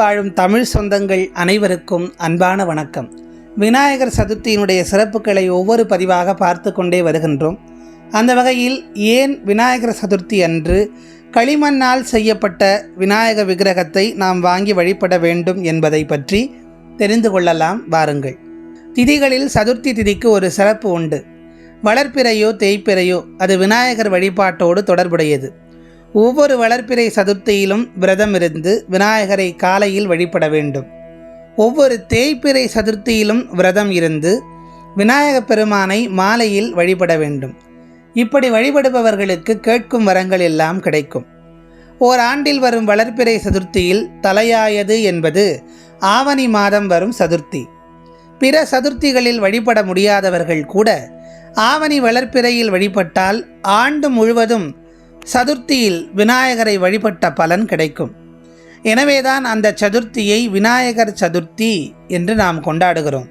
வாழும் தமிழ் சொந்தங்கள் அனைவருக்கும் அன்பான வணக்கம். விநாயகர் சதுர்த்தியினுடைய சிறப்புகளை ஒவ்வொரு பதிவாக பார்த்து கொண்டே வருகின்றோம். அந்த வகையில் ஏன் விநாயகர் சதுர்த்தி அன்று களிமண்ணால் செய்யப்பட்ட விநாயக விக்கிரகத்தை நாம் வாங்கி வழிபட வேண்டும் என்பதை பற்றி தெரிந்து கொள்ளலாம் வாருங்கள். திதிகளில் சதுர்த்தி திதிக்கு ஒரு சிறப்பு உண்டு. வளர்ப்பிறையோ தேய்ப்பிறையோ அது விநாயகர் வழிபாட்டோடு தொடர்புடையது. ஒவ்வொரு வளர்ப்பிறை சதுர்த்தியிலும் விரதம் இருந்து விநாயகரை காலையில் வழிபட வேண்டும். ஒவ்வொரு தேய்ப்பிறை சதுர்த்தியிலும் விரதம் இருந்து விநாயகப் பெருமானை மாலையில் வழிபட வேண்டும். இப்படி வழிபடுபவர்களுக்கு கேட்கும் வரங்கள் எல்லாம் கிடைக்கும். ஓர் ஆண்டில் வரும் வளர்ப்பிறை சதுர்த்தியில் தலையாயது என்பது ஆவணி மாதம் வரும் சதுர்த்தி. பிற சதுர்த்திகளில் வழிபட முடியாதவர்கள் கூட ஆவணி வளர்ப்பிறையில் வழிபட்டால் ஆண்டு முழுவதும் சதுர்த்தியில் விநாயகரை வழிபட்ட பலன் கிடைக்கும். எனவேதான் அந்த சதுர்த்தியை விநாயகர் சதுர்த்தி என்று நாம் கொண்டாடுகிறோம்.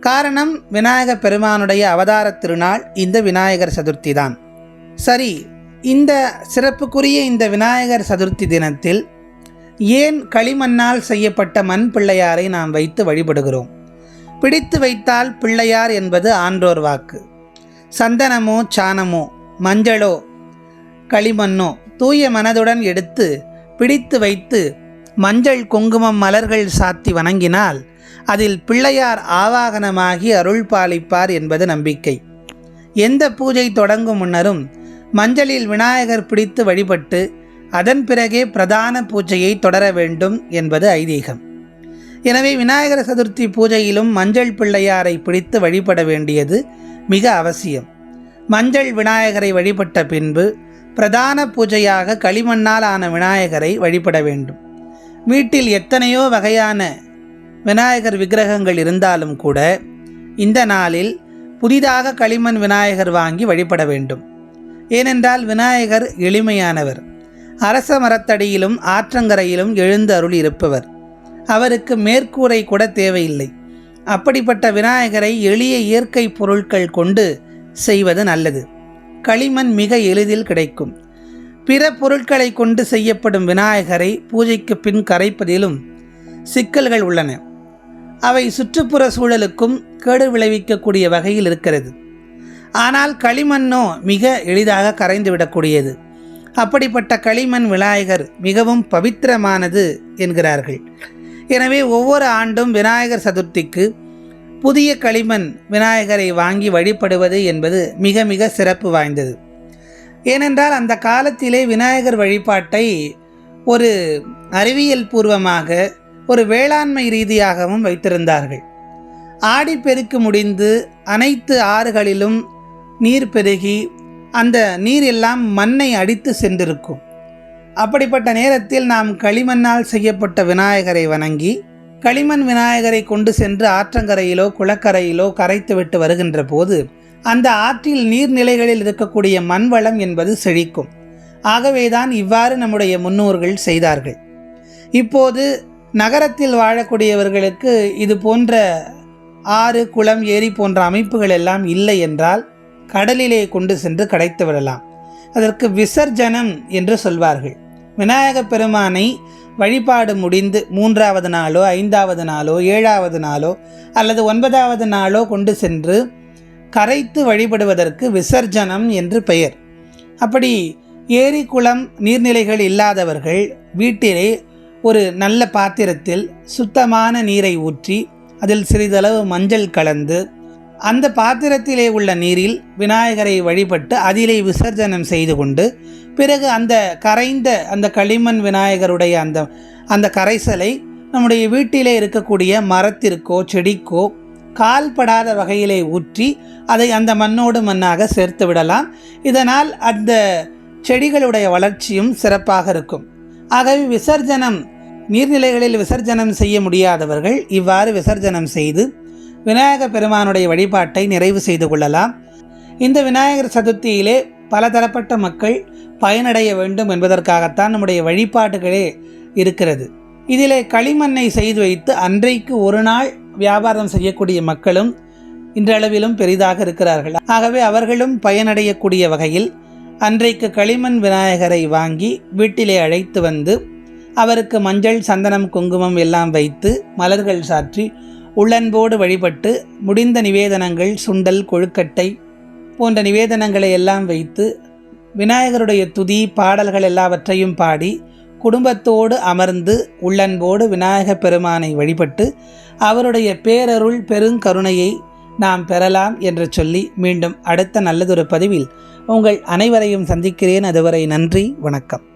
காரணம் விநாயகர் பெருமானுடைய அவதார திருநாள் இந்த விநாயகர் சதுர்த்தி தான். சரி இந்த சிறப்புக்குரிய இந்த விநாயகர் சதுர்த்தி தினத்தில் ஏன் களிமண்ணால் செய்யப்பட்ட மண் பிள்ளையாரை நாம் வைத்து வழிபடுகிறோம்? பிடித்து வைத்தால் பிள்ளையார் என்பது ஆன்றோர் வாக்கு. சந்தனமோ சாணமோ மஞ்சளோ களிமண்ணோ தூய மனதுடன் எடுத்து பிடித்து வைத்து மஞ்சள் குங்குமம் மலர்கள் சாத்தி வணங்கினால் அதில் பிள்ளையார் ஆவாகனமாகி அருள் பாலிப்பார் என்பது நம்பிக்கை. எந்த பூஜை தொடங்கும் முன்னரும் மஞ்சளில் விநாயகர் பிடித்து வழிபட்டு அதன் பிறகே பிரதான பூஜையை தொடர வேண்டும் என்பது ஐதீகம். எனவே விநாயகர் சதுர்த்தி பூஜையிலும் மஞ்சள் பிள்ளையாரை பிடித்து வழிபட வேண்டியது மிக அவசியம். மஞ்சள் விநாயகரை வழிபட்ட பின்பு பிரதான பூஜையாக களிமண்ணால் ஆன விநாயகரை வழிபட வேண்டும். வீட்டில் எத்தனையோ வகையான விநாயகர் விக்கிரகங்கள் இருந்தாலும் கூட இந்த நாளில் புதிதாக களிமண் விநாயகர் வாங்கி வழிபட வேண்டும். ஏனென்றால் விநாயகர் எளிமையானவர். அரச மரத்தடியிலும் ஆற்றங்கரையிலும் எழுந்து அருள் இருப்பவர். அவருக்கு மேற்கூரை கூட தேவையில்லை. அப்படிப்பட்ட விநாயகரை எளிய இயற்கை பொருட்கள் கொண்டு செய்வது நல்லது. களிமண் மிக எளிதில் கிடைக்கும். பிற பொருட்களை கொண்டு செய்யப்படும் விநாயகரை பூஜைக்கு பின் கரைப்பதிலும் சிக்கல்கள் உள்ளன. அவை சுற்றுப்புற சூழலுக்கும் கேடு விளைவிக்கக்கூடிய வகையில் இருக்கிறது. ஆனால் களிமண்ணோ மிக எளிதாக கரைந்துவிடக்கூடியது அப்படிப்பட்ட களிமண் விநாயகர் மிகவும் பவித்திரமானது என்கிறார்கள். எனவே ஒவ்வொரு ஆண்டும் விநாயகர் சதுர்த்திக்கு புதிய களிமண் விநாயகரை வாங்கி வழிபடுவது என்பது மிக மிக சிறப்பு வாய்ந்தது. ஏனென்றால் அந்த காலத்திலே விநாயகர் வழிபாட்டை ஒரு அறிவியல் பூர்வமாக ஒரு வேளாண்மை ரீதியாகவும் வைத்திருந்தார்கள். ஆடிப்பெருக்கு முடிந்து அனைத்து ஆறுகளிலும் நீர் பெருகி அந்த நீர் எல்லாம் மண்ணை அடித்து சென்றிருக்கும். அப்படிப்பட்ட நேரத்தில் நாம் களிமண்ணால் செய்யப்பட்ட விநாயகரை வணங்கி களிமண் விநாயகரை கொண்டு சென்று ஆற்றங்கரையிலோ குளக்கரையிலோ கரைத்துவிட்டு வருகின்ற போது அந்த ஆற்றில் நீர்நிலைகளில் இருக்கக்கூடிய மண் வளம் என்பது செழிக்கும். ஆகவேதான் இவ்வாறு நம்முடைய முன்னோர்கள் செய்தார்கள். இப்போது நகரத்தில் வாழக்கூடியவர்களுக்கு இது போன்ற ஆறு குளம் ஏரி போன்ற அமைப்புகள் எல்லாம் இல்லை என்றால் கடலிலே கொண்டு சென்று கடைத்து விடலாம். அதற்கு விசர்ஜனம் என்று சொல்வார்கள். விநாயகப் பெருமானை வழிபாடு முடிந்து மூன்றாவது நாளோ ஐந்தாவது நாளோ ஏழாவது நாளோ அல்லது ஒன்பதாவது நாளோ கொண்டு சென்று கரைத்து வழிபடுவதற்கு விசர்ஜனம் என்று பெயர். அப்படி ஏரி குளம் நீர்நிலைகள் இல்லாதவர்கள் வீட்டிலே ஒரு நல்ல பாத்திரத்தில் சுத்தமான நீரை ஊற்றி அதில் சிறிதளவு மஞ்சள் கலந்து அந்த பாத்திரத்திலே உள்ள நீரில் விநாயகரை வழிபட்டு அதிலே விசர்ஜனம் செய்து கொண்டு பிறகு அந்த கரைந்த அந்த களிமண் விநாயகருடைய அந்த அந்த கரைசலை நம்முடைய வீட்டிலே இருக்கக்கூடிய மரத்திற்கோ செடிக்கோ கால்படாத வகையிலே ஊற்றி அதை அந்த மண்ணோடு மண்ணாக சேர்த்து விடலாம். இதனால் அந்த செடிகளுடைய வளர்ச்சியும் சிறப்பாக இருக்கும். ஆகவே விசர்ஜனம் நீர்நிலைகளில் விசர்ஜனம் செய்ய முடியாதவர்கள் இவ்வாறு விசர்ஜனம் செய்து விநாயக பெருமானுடைய வழிபாட்டை நிறைவு செய்து கொள்ளலாம். இந்த விநாயகர் சதுர்த்தியிலே பலதரப்பட்ட மக்கள் பயனடைய வேண்டும் என்பதற்காகத்தான் நம்முடைய வழிபாடுகளே இருக்கிறது. இதிலே களிமண்ணை செய்து வைத்து அன்றைக்கு ஒரு நாள் வியாபாரம் செய்யக்கூடிய மக்களும் இன்றளவிலும் பெரிதாக இருக்கிறார்கள். ஆகவே அவர்களும் பயனடையக்கூடிய வகையில் அன்றைக்கு களிமண் விநாயகரை வாங்கி வீட்டிலே அழைத்து வந்து அவருக்கு மஞ்சள் சந்தனம் குங்குமம் எல்லாம் வைத்து மலர்கள் சாற்றி உள்ளன்போடு வழிபட்டு முடிந்த நிவேதனங்கள் சுண்டல் கொழுக்கட்டை போன்ற நிவேதனங்களை எல்லாம் வைத்து விநாயகருடைய துதி பாடல்கள் எல்லாவற்றையும் பாடி குடும்பத்தோடு அமர்ந்து உள்ளன்போடு விநாயகப் பெருமானை வழிபட்டு அவருடைய பேரருள் பெருங்கருணையை நாம் பெறலாம் என்று சொல்லி மீண்டும் அடுத்த நல்லதொரு பதிவில் உங்கள் அனைவரையும் சந்திக்கிறேன். அதுவரை நன்றி வணக்கம்.